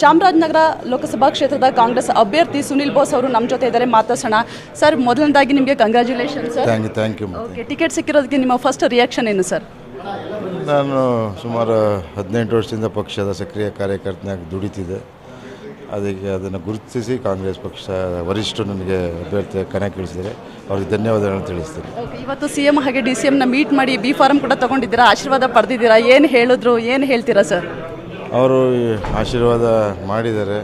ಚಾಮರಾಜನಗರ ಲೋಕಸಭಾ ಕ್ಷೇತ್ರದ ಕಾಂಗ್ರೆಸ್ ಅಭ್ಯರ್ಥಿ ಸುನಿಲ್ ಬೋಸ್ ಅವರು ನಮ್ಮ ಜೊತೆ ಇದ್ದಾರೆ. ಮಾತಾಡೋಣ ಸರ್ ಮೊದಲನೇದಾಗಿ ನಿಮಗೆ congratulation sir thank you thank you okay ticket ಸಿಕ್ಕಿರೋದಕ್ಕೆ ನಿಮ್ಮ ಫಸ್ಟ್ ರಿಯಾಕ್ಷನ್ ಏನು ಸರ್ ನಾನು ಸುಮಾರು ಹದಿನೆಂಟು ವರ್ಷದಿಂದ ಪಕ್ಷದ ಸಕ್ರಿಯ ಕಾರ್ಯಕರ್ತನಾಗಿ ದುಡಿತಿದೆ ಅದಕ್ಕೆ ಅದನ್ನು ಗುರುತಿಸಿ ಕಾಂಗ್ರೆಸ್ ಪಕ್ಷ ವರಿಷ್ಠರು ನನಗೆ ಅಭ್ಯರ್ಥಿ ಕಿಳಿಸಿದರೆ ಅವ್ರಿಗೆ ಧನ್ಯವಾದಗಳನ್ನು ತಿಳಿಸ್ತೀನಿ. ಇವತ್ತು ಸಿ ಎಂ ಹಾಗೆ ಡಿ ಸಿ ಎಮ್ನ ಮೀಟ್ ಮಾಡಿ ಬಿ ಫಾರಂ ಕೂಡ ತಗೊಂಡಿದ್ದೀರಾ? ಆಶೀರ್ವಾದ ಪಡೆದಿದ್ದೀರಾ? ಏನು ಹೇಳಿದ್ರು? ಏನು ಹೇಳ್ತೀರಾ ಸರ್ ಅವರು ಆಶೀರ್ವಾದ ಮಾಡಿದ್ದಾರೆ.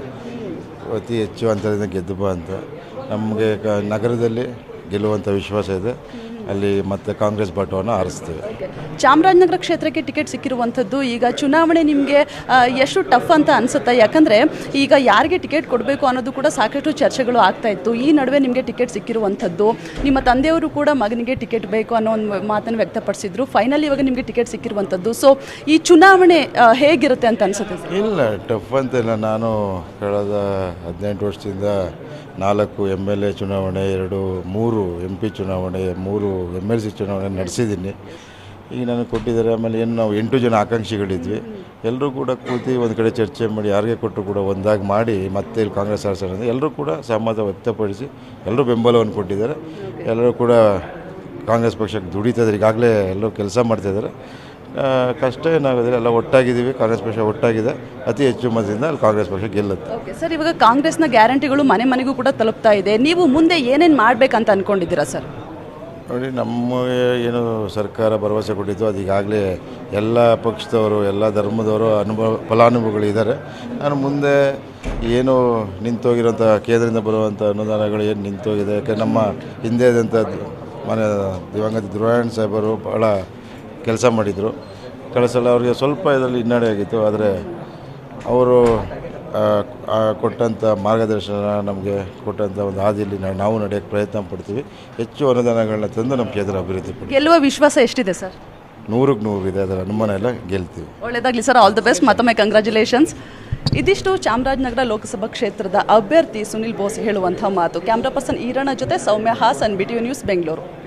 ಅತಿ ಹೆಚ್ಚು ಅಂತರದಿಂದ ಗೆದ್ದು ಅಂತ. ನಮಗೆ ನಗರದಲ್ಲಿ ಗೆಲ್ಲುವಂಥ ವಿಶ್ವಾಸ ಇದೆ. ಅಲ್ಲಿ ಮತ್ತೆ ಕಾಂಗ್ರೆಸ್ ಬಾಟವನ್ನು ಆರಿಸ್ತೀವಿ. ಚಾಮರಾಜನಗರ ಕ್ಷೇತ್ರಕ್ಕೆ ಟಿಕೆಟ್ ಸಿಕ್ಕಿರುವಂಥದ್ದು ಈಗ ಚುನಾವಣೆ ನಿಮಗೆ ಎಷ್ಟು ಟಫ್ ಅಂತ ಅನಿಸುತ್ತೆ? ಯಾಕಂದರೆ ಈಗ ಯಾರಿಗೆ ಟಿಕೆಟ್ ಕೊಡಬೇಕು ಅನ್ನೋದು ಕೂಡ ಸಾಕಷ್ಟು ಚರ್ಚೆಗಳು ಆಗ್ತಾ ಇತ್ತು. ಈ ನಡುವೆ ನಿಮಗೆ ಟಿಕೆಟ್ ಸಿಕ್ಕಿರುವಂಥದ್ದು ನಿಮ್ಮ ತಂದೆಯವರು ಕೂಡ ಮಗನಿಗೆ ಟಿಕೆಟ್ ಬೇಕು ಅನ್ನೋ ಒಂದು ಮಾತನ್ನು ವ್ಯಕ್ತಪಡಿಸಿದ್ರು. ಫೈನಲ್ ಇವಾಗ ನಿಮಗೆ ಟಿಕೆಟ್ ಸಿಕ್ಕಿರುವಂಥದ್ದು. ಸೊ ಈ ಚುನಾವಣೆ ಹೇಗಿರುತ್ತೆ ಅಂತ ಅನಿಸುತ್ತೆ? ಇಲ್ಲ ಟಫ್ ಅಂತಿಲ್ಲ ನಾನು ಕಳೆದ ಹದಿನೆಂಟು ವರ್ಷದಿಂದ ನಾಲ್ಕು ಎಂ ಎಲ್ ಎ ಚುನಾವಣೆ ಎರಡು ಮೂರು ಎಂ ಪಿ ಚುನಾವಣೆ ಮೂರು ಎಂ ಎಲ್ ಸಿ ಚುನಾವಣೆ ನಡೆಸಿದ್ದೀನಿ. ಈಗ ನನಗೆ ಕೊಟ್ಟಿದ್ದಾರೆ, ಆಮೇಲೆ ಏನು ನಾವು ಎಂಟು ಜನ ಆಕಾಂಕ್ಷಿಗಳಿದ್ವಿ. ಎಲ್ಲರೂ ಕೂಡ ಕೂತಿ ಒಂದು ಕಡೆ ಚರ್ಚೆ ಮಾಡಿ, ಯಾರಿಗೆ ಕೊಟ್ಟರು ಕೂಡ ಒಂದಾಗಿ ಮಾಡಿ, ಮತ್ತೆ ಇಲ್ಲಿ ಕಾಂಗ್ರೆಸ್ ಆರಿಸೋಣ ಎಲ್ಲರೂ ಕೂಡ ಸಹಮತ ವ್ಯಕ್ತಪಡಿಸಿ ಎಲ್ಲರೂ ಬೆಂಬಲವನ್ನು ಕೊಟ್ಟಿದ್ದಾರೆ. ಎಲ್ಲರೂ ಕೂಡ ಕಾಂಗ್ರೆಸ್ ಪಕ್ಷಕ್ಕೆ ದುಡಿತಿದ್ದಾರೆ. ಈಗಾಗಲೇ ಎಲ್ಲರೂ ಕೆಲಸ ಮಾಡ್ತಾಯಿದ್ದಾರೆ ಕಷ್ಟ ಏನಾಗೋದಿಲ್ಲ, ಎಲ್ಲ ಒಟ್ಟಾಗಿದ್ದೀವಿ. ಕಾಂಗ್ರೆಸ್ ಪಕ್ಷ ಒಟ್ಟಾಗಿದೆ. ಅತಿ ಹೆಚ್ಚು ಮತದಿಂದ ಅಲ್ಲಿ ಕಾಂಗ್ರೆಸ್ ಪಕ್ಷ ಗೆಲ್ಲುತ್ತೆ. ಸರ್ ಇವಾಗ ಕಾಂಗ್ರೆಸ್ನ ಗ್ಯಾರಂಟಿಗಳು ಮನೆ ಮನೆಗೂ ಕೂಡ ತಲುಪ್ತಾ ಇದೆ. ನೀವು ಮುಂದೆ ಏನೇನು ಮಾಡಬೇಕಂತ ಅಂದ್ಕೊಂಡಿದ್ದೀರಾ ಸರ್ ನೋಡಿ, ನಮಗೆ ಏನು ಸರ್ಕಾರ ಭರವಸೆ ಕೊಟ್ಟಿತ್ತು ಅದು ಈಗಾಗಲೇ ಎಲ್ಲ ಪಕ್ಷದವರು, ಎಲ್ಲ ಧರ್ಮದವರು ಅನುಭವ, ಫಲಾನುಭವಿಗಳಿದ್ದಾರೆ. ನಾನು ಮುಂದೆ ಏನು ನಿಂತೋಗಿರೋಂಥ ಕೇಂದ್ರದಿಂದ ಬರುವಂಥ ಅನುದಾನಗಳು ಏನು ನಿಂತೋಗಿದೆ? ಯಾಕೆ ನಮ್ಮ ಹಿಂದೆ ಇದ್ದಂಥ ಮನೆ ದಿವಂಗತ ಧ್ರುವನಾರಾಯಣ ಸಾಹೇಬರು ಭಾಳ ಕೆಲಸ ಮಾಡಿದರು. ಕಳಿಸಲ್ಲ, ಅವರಿಗೆ ಸ್ವಲ್ಪ ಇದರಲ್ಲಿ ಹಿನ್ನಡೆ ಆಗಿತ್ತು. ಆದರೆ, ಅವರು ಕೊಟ್ಟಂಥ ಮಾರ್ಗದರ್ಶನ ನಮಗೆ ಕೊಟ್ಟಂಥ ಒಂದು ಹಾದಿಯಲ್ಲಿ ನಾವು- ನಡೆಯೋಕ್ಕೆ ಪ್ರಯತ್ನ ಪಡ್ತೀವಿ. ಹೆಚ್ಚು ಅನುದಾನಗಳನ್ನ ತಂದು ನಮ್ಮ ಕ್ಷೇತ್ರ ಅಭಿವೃದ್ಧಿ ಗೆಲ್ಲುವ ವಿಶ್ವಾಸ ಎಷ್ಟಿದೆ ಸರ್? ನೂರಕ್ಕೆ ನೂರು ಇದೆ ಅದರ ಅನುಮಾನ ಎಲ್ಲ ಗೆಲ್ತೀವಿ. ಒಳ್ಳೆಯದಾಗಲಿ ಸರ್ ಆಲ್ ದ ಬೆಸ್ಟ್ ಮತ್ತೊಮ್ಮೆ ಕಂಗ್ರ್ಯಾಚುಲೇಷನ್ಸ್ ಇದಿಷ್ಟು ಚಾಮರಾಜನಗರ ಲೋಕಸಭಾ ಕ್ಷೇತ್ರದ ಅಭ್ಯರ್ಥಿ ಸುನಿಲ್ ಬೋಸ್ ಹೇಳುವಂಥ ಮಾತು. ಕ್ಯಾಮ್ರಾ ಪರ್ಸನ್ ಈರಣ್ಣ ಜೊತೆ Soumya Hassan B T news Bengaluru.